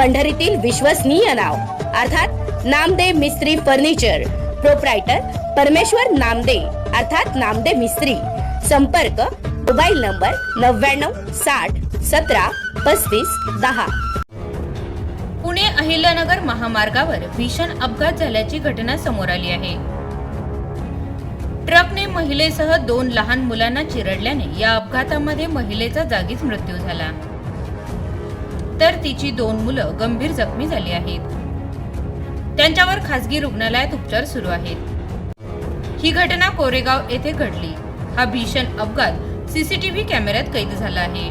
पंढरीतील विश्वसनीय नाव. अर्थात नामदेव मिस्त्री furniture. Proprietor परमेश्वर नामदे अर्थात नामदे मिस्त्री. संपर्क मोबाईल नंबर नव्याण्णव साठ सतरा पस्तीस दहा. पुणे अहिल्यानगर महामार्गावर भीषण अपघात झाल्याची घटना समोर आली आहे. ट्रकने महिलेसह दोन लहान मुलांना चिरडल्याने या अपघातामध्ये महिलेचा जागीच मृत्यू झाला. तर तिची दोन मुलं गंभीर जखमी झाली आहेत. त्यांच्यावर खासगी रुग्णालयात उपचार सुरू आहेत. ही घटना कोरेगाव येथे घडली. हा भीषण अपघात सीसीटीव्ही कॅमेऱ्यात कैद झाला आहे.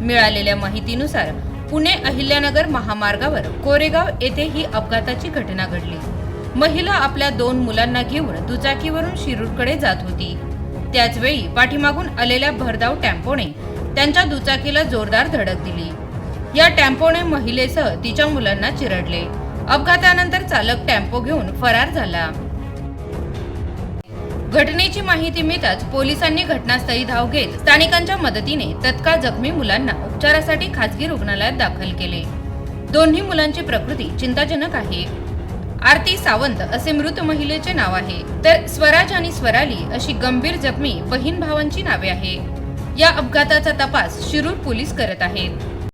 मिळालेल्या माहितीनुसार पुणे अहिल्यानगर महामार्गावर कोरेगाव येथे ही अपघाताची घटना घडली. महिला आपल्या दोन मुलांना घेऊन दुचाकीवरून शिरूरकडे जात होती. त्याचवेळी पाठीमागून आलेल्या भरधाव टेम्पोने त्यांच्या दुचाकीला जोरदार धडक दिली. या टेम्पोने महिलेसह तिच्या मुलांना चिरडले. अपघातानंतर चालक टेम्पो घेऊन फरार झाला. घटनेची माहिती मिळताच पोलिसांनी घटनास्थळी धाव घेत स्थानिकांच्या मदतीने तत्काळ जखमी मुलांना उपचारासाठी खासगी रुग्णालयात दाखल केले. दोन्ही मुलांची प्रकृती चिंताजनक आहे. आरती सावंत असे मृत महिलेचे नाव आहे. तर स्वराज आणि स्वराली अशी गंभीर जखमी बहीण भावांची नावे आहे. या अपघाताचा तपास शिरूर पोलीस करत आहेत.